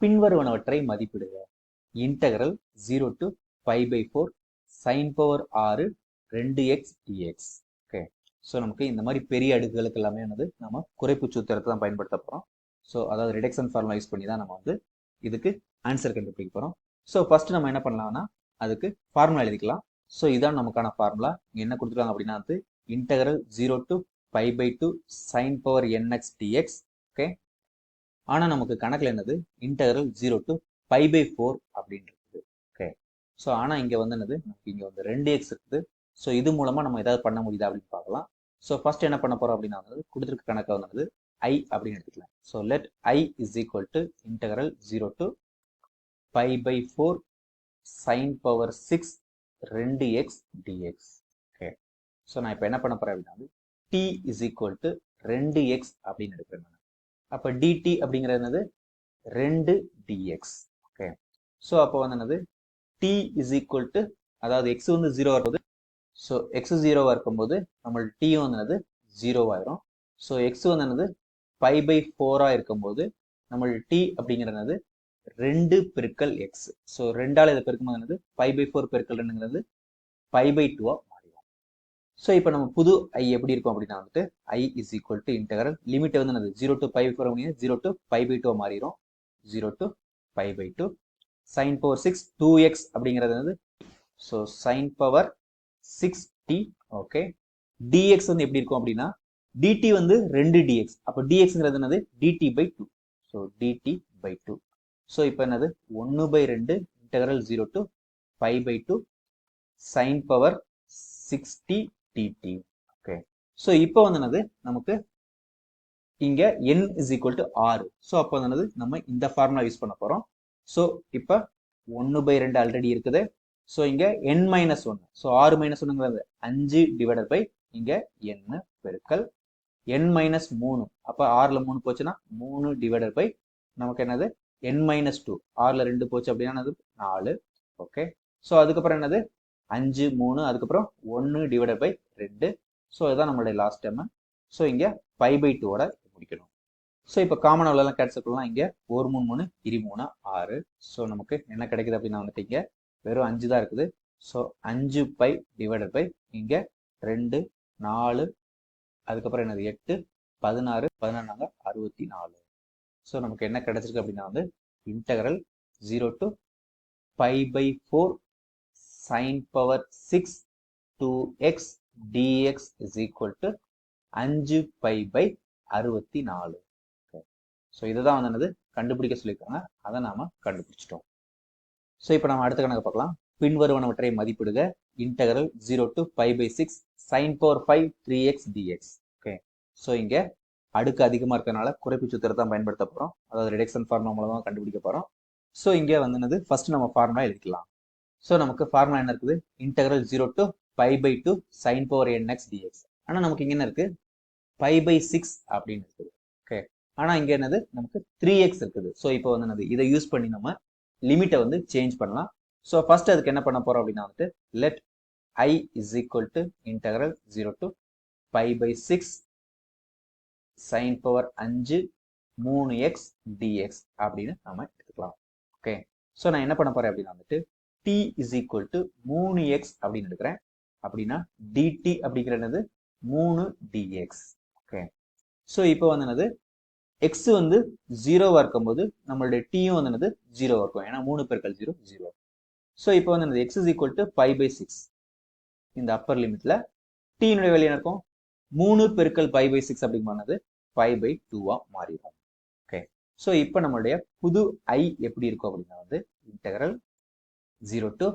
பின்வருவனவற்றை மதிப்பிடுக. Integral zero to pi by four sine power ஆறு ரெண்டு எக்ஸ் டிஎக்ஸ் ஓகே ஸோ நமக்கு இந்த மாதிரி பெரிய அடுக்குகளுக்கு எல்லாமே வந்து நம்ம குறைப்பு சூத்திரத்தை தான் பயன்படுத்த போகிறோம் ஸோ அதாவது ரிடக்ஷன் ஃபார்முலா யூஸ் பண்ணி தான் நம்ம வந்து இதுக்கு ஆன்சர் கண்டுபிடிக்க போகிறோம் ஸோ ஃபஸ்ட்டு நம்ம என்ன பண்ணலாம்னா அதுக்கு ஃபார்முலா எழுதிக்கலாம். ஸோ இதான் நமக்கான ஃபார்முலா இங்கே என்ன கொடுத்துருக்காங்க அப்படின்னா வந்து integral zero to pi by two sine power n x d x okay ஆனால் நமக்கு கணக்கில் என்னது? Integral zero to pi by four அப்படின்னு இருக்குது ஓகே ஸோ ஆனால் இங்கே வந்து என்னது? நமக்கு இங்கே வந்து ரெண்டு எக்ஸ் இருக்குது. ஸோ இது மூலமாக நம்ம ஏதாவது பண்ண முடியுதா அப்படின்னு பார்க்கலாம். ஸோ ஃபர்ஸ்ட் என்ன பண்ண போகிறோம் அப்படின்னா வந்து கொடுத்துருக்க கணக்கை வந்து ஐ அப்படின்னு எடுத்துக்கலாம். So let I is equal to integral zero to pi by four sine power six ரெண்டு x d x okay so நான் இப்போ என்ன பண்ண போகிறேன் அப்படின்னா வந்து டி இஸ் ஈக்குவல் டு ரெண்டு எக்ஸ் அப்படின்னு எடுக்கிறேன். நான் அப்போ டிடி அப்படிங்கிறது என்னது? ரெண்டு டிஎக்ஸ் ஓகே ஸோ அப்போ வந்து என்னது? டி இஸ் ஈக்குவல் டு அதாவது எக்ஸ் வந்து ஜீரோ இருக்கும்போது ஸோ எக்ஸ் ஜீரோவாக இருக்கும்போது நம்மளுக்கு டி வந்து என்னது? ஜீரோவாயிரும் ஸோ எக்ஸ் வந்து என்னது? பை பை ஃபோராக இருக்கும்போது நம்மளுக்கு டி அப்படிங்கிறது ரெண்டு பெருக்கல் எக்ஸ் ஸோ ரெண்டால் இதை பெருக்கும்போது என்னது? பை பை ஃபோர் பெருக்கல் ரெண்டுங்கிறது பை பை டூவாக ஸோ இப்போ நம்ம புது ஐ எப்படி இருக்கும் அப்படின்னா வந்துட்டு I is equal to integral லிமிட்டை வந்து என்னது? Zero to pi four zero to five by two மாறிடும் zero to five by two sine power six two x அப்படிங்கிறது வந்து so sine power six t okay d x வந்து எப்படி இருக்கும் அப்படின்னா டிடி வந்து ரெண்டு டிஎக்ஸ் அப்போ டிஎக்ஸ்ங்கிறது என்னது? D t by two so d t by two so இப்போ என்னது? ஒன்று பை ரெண்டு integral zero to five by two sine power six t d t okay so இப்போ வந்து என்னது? நமக்கு இங்க என் இஸ் ஈக்குவல் டு ஆறு ஸோ அப்போ வந்து என்னது? நம்ம இந்த ஃபார்முலா யூஸ் பண்ண போறோம். ஸோ இப்போ ஒன்று பை ரெண்டு ஆல்ரெடி இருக்குது. ஸோ இங்க என் மைனஸ் ஒன்று ஸோ ஆறு மைனஸ் ஒன்றுங்கிறது அஞ்சு டிவைடட் பை இங்க என் பெருக்கல் என் மைனஸ் மூணு. அப்போ ஆறில் மூணு போச்சுன்னா மூணு டிவைடட் பை நமக்கு என்னது? என் மைனஸ் டூ ஆறில் ரெண்டு போச்சு அப்படின்னா என்னது? நாலு. ஓகே ஸோ அதுக்கப்புறம் என்னது? அஞ்சு மூணு அதுக்கப்புறம் ஒன்று டிவைடட் பை ரெண்டு. ஸோ இதுதான் நம்மளுடைய லாஸ்ட் டைம் ஸோ இங்கே ஃபைவ் பை டூவோட முடிக்கணும். ஸோ இப்போ காமன் அவ்வளோலாம் கேன்சல் இங்கே ஒரு மூணு மூணு இரு மூணு ஆறு. ஸோ நமக்கு என்ன கிடைக்குது அப்படின்னா வந்துட்டு இங்கே வெறும் அஞ்சு தான் இருக்குது. ஸோ அஞ்சு பை டிவைடட் பை இங்கே ரெண்டு நாலு அதுக்கப்புறம் என்னது? எட்டு பதினாறு பதினொன்றாங்க அறுபத்தி நாலு ஸோ நமக்கு என்ன கிடைச்சிருக்கு அப்படின்னா வந்து integral zero to five by four sine power six two x d x is equal to அஞ்சு பை பை அறுபத்தி நாலு ஸோ இதை தான் வந்து என்னது? கண்டுபிடிக்க சொல்லியிருக்காங்க. அதை நாம் கண்டுபிடிச்சிட்டோம். ஸோ இப்போ நம்ம அடுத்த கணக்கு பார்க்கலாம். பின்வருவனவற்றை மதிப்பிடுக. Integral zero to five by six sine power five three x d x okay so இங்கே அடுக்கு அதிகமாக இருக்கிறனால குறைப்பு சூத்திரத்தை தான் பயன்படுத்த போகிறோம் அதாவது ரிடக்ஷன் ஃபார்முலா மூலமாக கண்டுபிடிக்க போகிறோம் ஸோ இங்கே வந்து என்னது? ஃபர்ஸ்ட் நம்ம ஃபார்முலா எழுதிக்கலாம். ஸோ நமக்கு ஃபார்முலா என்ன இருக்குது? Integral zero to five by two sine power n x d x ஆனால் நமக்கு இங்கே என்ன இருக்குது ஃபைவ் பை சிக்ஸ் அப்படின்னு இருக்குது ஓகே ஆனால் இங்கே என்னது? நமக்கு த்ரீ எக்ஸ் இருக்குது. ஸோ இப்போ வந்து என்னது? இதை யூஸ் பண்ணி நம்ம லிமிட்டை வந்து சேஞ்ச் பண்ணலாம். ஸோ ஃபர்ஸ்ட் அதுக்கு என்ன பண்ண போகிறோம் அப்படின்னா வந்துட்டு let I is equal to integral zero to five by six sine power அஞ்சு மூணு எக்ஸ் டிஎக்ஸ் அப்படின்னு நம்ம எடுத்துக்கலாம். ஓகே ஸோ நான் என்ன பண்ண போகிறேன் அப்படின்னா வந்துட்டு டி இஸ் ஈக்குவல் டு மூணு எக்ஸ் அப்படின்னு எடுக்கிறேன். அப்படின்னா டிடி அப்படிங்கிறது மூணு டிஎக்ஸ் ஓகே ஸோ இப்போ வந்து என்னது? எக்ஸ் வந்து ஜீரோவா இருக்கும்போது நம்மளுடைய டீயும் வந்து என்னது? ஜீரோவா இருக்கும். ஏன்னா மூணு பெருக்கள் ஜீரோ ஜீரோ ஸோ இப்போ வந்து என்னது? X is equal to five by six இந்த அப்பர் லிமிட்ல டீனுடைய வெளியே இருக்கும்? மூணு பெருக்கள் ஃபைவ் பை சிக்ஸ் அப்படிங்கிறது ஃபைவ் பை டூவா மாறிடும். ஓகே ஸோ இப்போ நம்மளுடைய புது ஐ எப்படி இருக்கும் அப்படின்னா வந்து integral zero to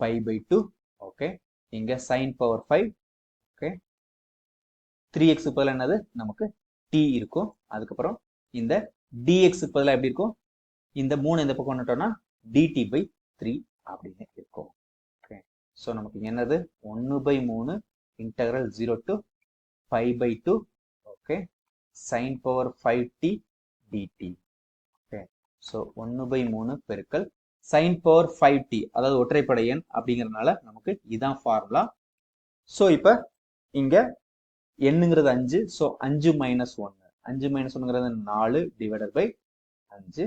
five by two okay இங்கே sine power five okay three x பதில் என்னது? நமக்கு டி இருக்கும். அதுக்கப்புறம் இந்த டிஎக்ஸ் பதிலாக எப்படி இருக்கும்? இந்த மூணு இந்த பக்கம் வந்துட்டோம்னா டிடி பை த்ரீ அப்படின்னு இருக்கும் ஓகே ஸோ நமக்கு இங்க என்னது? ஒன்று பை மூணு integral zero to five by two okay sine power five t d t okay so ஒன்று பை மூணு பெருக்கல் சைன் பவர் ஃபைவ் டி அதாவது ஒற்றைப்படை எண் அப்படிங்கிறதுனால நமக்கு இதான் ஃபார்முலா ஸோ இப்போ இங்கே எண்ணுங்கிறது அஞ்சு ஸோ அஞ்சு மைனஸ் ஒன்று அஞ்சு மைனஸ் ஒன்றுங்கிறது நாலு டிவைடட் பை அஞ்சு.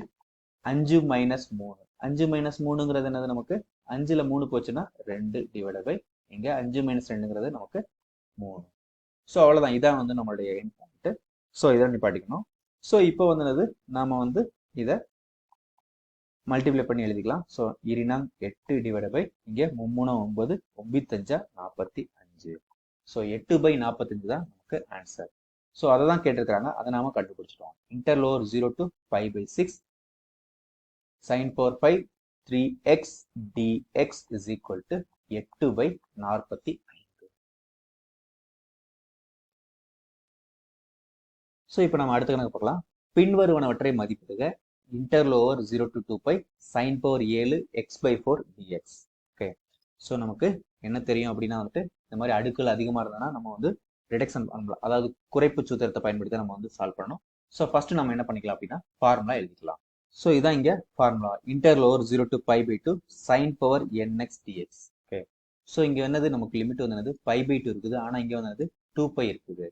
அஞ்சு மைனஸ் மூணு. அஞ்சு மைனஸ் மூணுங்கிறது என்னது நமக்கு? அஞ்சுல மூணு போச்சுன்னா ரெண்டு டிவைடட் பை இங்க அஞ்சு மைனஸ் ரெண்டுங்கிறது நமக்கு மூணு. ஸோ அவ்வளோதான் இதான் வந்து நம்மளுடைய எண்ட் பாயிண்ட் ஸோ இதை நிப்பாட்டிக்கணும். ஸோ இப்போ வந்து நாம வந்து இதை மல்டிப்ளை பண்ணி எழுதிக்கலாம். ஸோ இரினாங் எட்டு டிவைட பை இங்கே மும்மூணு ஒன்பது ஒம்பத்தஞ்சா நாற்பத்தி அஞ்சு. ஸோ எட்டு பை நாற்பத்தஞ்சு தான் நமக்கு ஆன்சர் ஸோ அதை தான் கேட்டிருக்கிறாங்க. அதை நாம கண்டுபிடிச்சிட்டோம். இன்டர்லோவர் zero to five pi six sine power five three x dx is equal to எட்டு பை நாற்பத்தி ஐந்து. ஸோ இப்போ நம்ம அடுத்த கணக்கு பார்க்கலாம். பின்வருவனவற்றை மதிப்பிடுக. Integral zero to two pi sine power ஏழு x by four d x okay so நமக்கு என்ன தெரியும் அப்படின்னா வந்துட்டு இந்த மாதிரி அடுக்குகள் அதிகமாக இருந்ததுன்னா நம்ம வந்து ரிடக்ஷன் பண்ணலாம். அதாவது குறைப்பு சூத்திரத்தை பயன்படுத்தி நம்ம வந்து சால்வ் பண்ணணும். ஸோ ஃபர்ஸ்ட் நம்ம என்ன பண்ணிக்கலாம் அப்படின்னா ஃபார்முலா எழுதிக்கலாம். ஸோ இதான் இங்கே formula integral zero to pi by two sine power n x d x okay so இங்கே என்னது நமக்கு லிமிட் வந்து பை பை டூ இருக்குது. ஆனால் இங்கே வந்து டூ பை இருக்குது.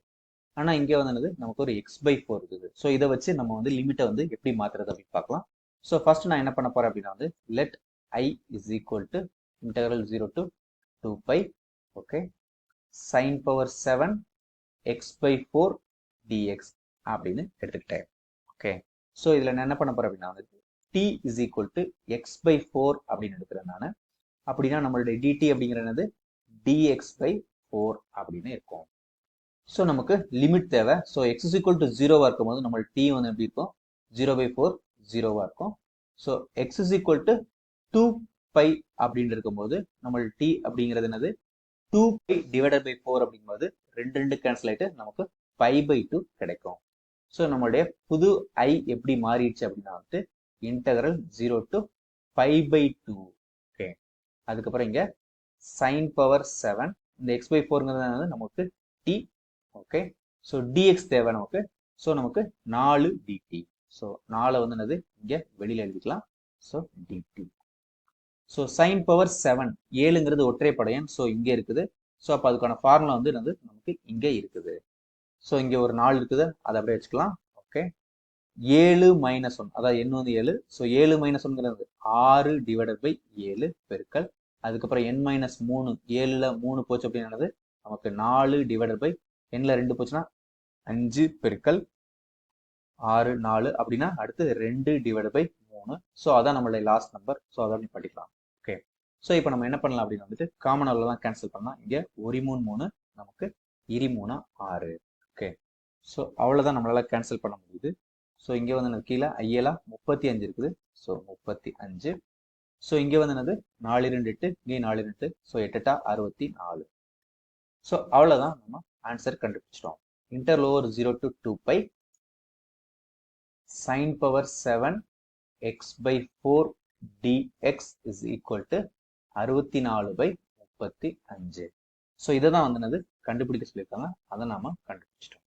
ஆனால் இங்கே வந்து நமக்கு ஒரு எக்ஸ் பை ஃபோர் இருக்குது. ஸோ இதை வச்சு நம்ம வந்து லிமிட்டை வந்து எப்படி மாற்றுறது அப்படின்னு பார்க்கலாம். ஸோ ஃபர்ஸ்ட் நான் என்ன பண்ண போறேன் அப்படின்னா வந்து let I is equal to integral zero to two pi okay sine power seven x by four d x அப்படின்னு எடுத்துக்கிட்டேன் ஓகே ஸோ இதில் நான் என்ன பண்ண போறேன் அப்படின்னா வந்து t is equal to x by four அப்படின்னு எடுக்கிறேன் நான். அப்படின்னா நம்மளுடைய டிடி அப்படிங்கிறது டிஎக்ஸ் பை ஃபோர் அப்படின்னு இருக்கும். ஸோ நமக்கு லிமிட் தேவை. ஸோ எக்ஸ் ஈக்குவல் டு ஜீரோவாக இருக்கும்போது நம்ம டி வந்து எப்படி இருக்கும்? ஜீரோ பை ஃபோர் ஜீரோவாக இருக்கும். So x is equal to two pi அப்படின்னு இருக்கும்போது நம்ம டி அப்படிங்கிறது என்னது? Two pi divided by four அப்படிங்கும்போது ரெண்டு ரெண்டு கேன்சல் ஆகிட்டு நமக்கு ஃபைவ் பை டூ கிடைக்கும். ஸோ நம்மளுடைய புது ஐ எப்படி மாறிடுச்சு அப்படின்னா வந்துட்டு integral zero to five by two okay அதுக்கப்புறம் இங்கே சைன் பவர் செவன் இந்த எக்ஸ் பை ஃபோருங்கிறது வந்து நமக்கு டி ஓகே ஸோ டிஎக்ஸ் தேவை நமக்கு ஸோ நமக்கு நாலு டிடி ஸோ நாலை வந்து என்னது? இங்கே வெளியில் எழுதிக்கலாம். So dt so sine power seven ஏழுங்கிறது ஒற்றைப்படையன் ஸோ இங்கே இருக்குது. ஸோ அப்போ அதுக்கான ஃபார்முலா வந்து என்னது? நமக்கு இங்கே இருக்குது. ஸோ இங்கே ஒரு நாலு இருக்குது. அதை அப்படியே வச்சுக்கலாம். ஓகே ஏழு மைனஸ் ஒன் அதாவது எண் வந்து ஏழு. ஸோ ஏழு மைனஸ் ஒன்ங்கிறது ஆறு டிவைடட் பை ஏழு பெருக்கல். அதுக்கப்புறம் என் மைனஸ் மூணு. ஏழில் மூணு போச்சு அப்படின்னது நமக்கு நாலு டிவைடட் பை எண்ணில் ரெண்டு போச்சுன்னா அஞ்சு பெருக்கல் ஆறு நாலு அப்படின்னா அடுத்து ரெண்டு டிவைட் பை மூணு. ஸோ அதான் நம்மளுடைய லாஸ்ட் நம்பர் ஸோ அதான் நீ படிக்கலாம். ஓகே ஸோ இப்போ நம்ம என்ன பண்ணலாம் அப்படின்னு வந்துட்டு காமன் அளவில் தான் கேன்சல் பண்ணலாம். இங்கே ஒரு மூணு மூணு நமக்கு இரு மூணு ஆறு. ஓகே ஸோ அவ்வளோதான் நம்மளால கேன்சல் பண்ண முடியுது. ஸோ இங்கே வந்து எனக்கு கீழே ஐயலா முப்பத்தி அஞ்சு இருக்குது. ஸோ முப்பத்தி அஞ்சு. ஸோ இங்கே வந்து என்னது? நாலு ரெண்டு எட்டு இங்கே நாலு ரெண்டு ஸோ எட்டுட்டா அறுபத்தி நாலு. ஸோ அவ்வளோதான் நம்ம ஆன்சர் கண்டுபிடிச்சிட்டோம். Integral zero to two pi sine power seven x by four d x is equal to அறுபத்தி நாலு பை முப்பத்தி அஞ்சு. ஸோ இதை தான் வந்து கண்டுபிடிக்க சொல்லியிருக்காங்க. அதை நாம கண்டுபிடிச்சிட்டோம்.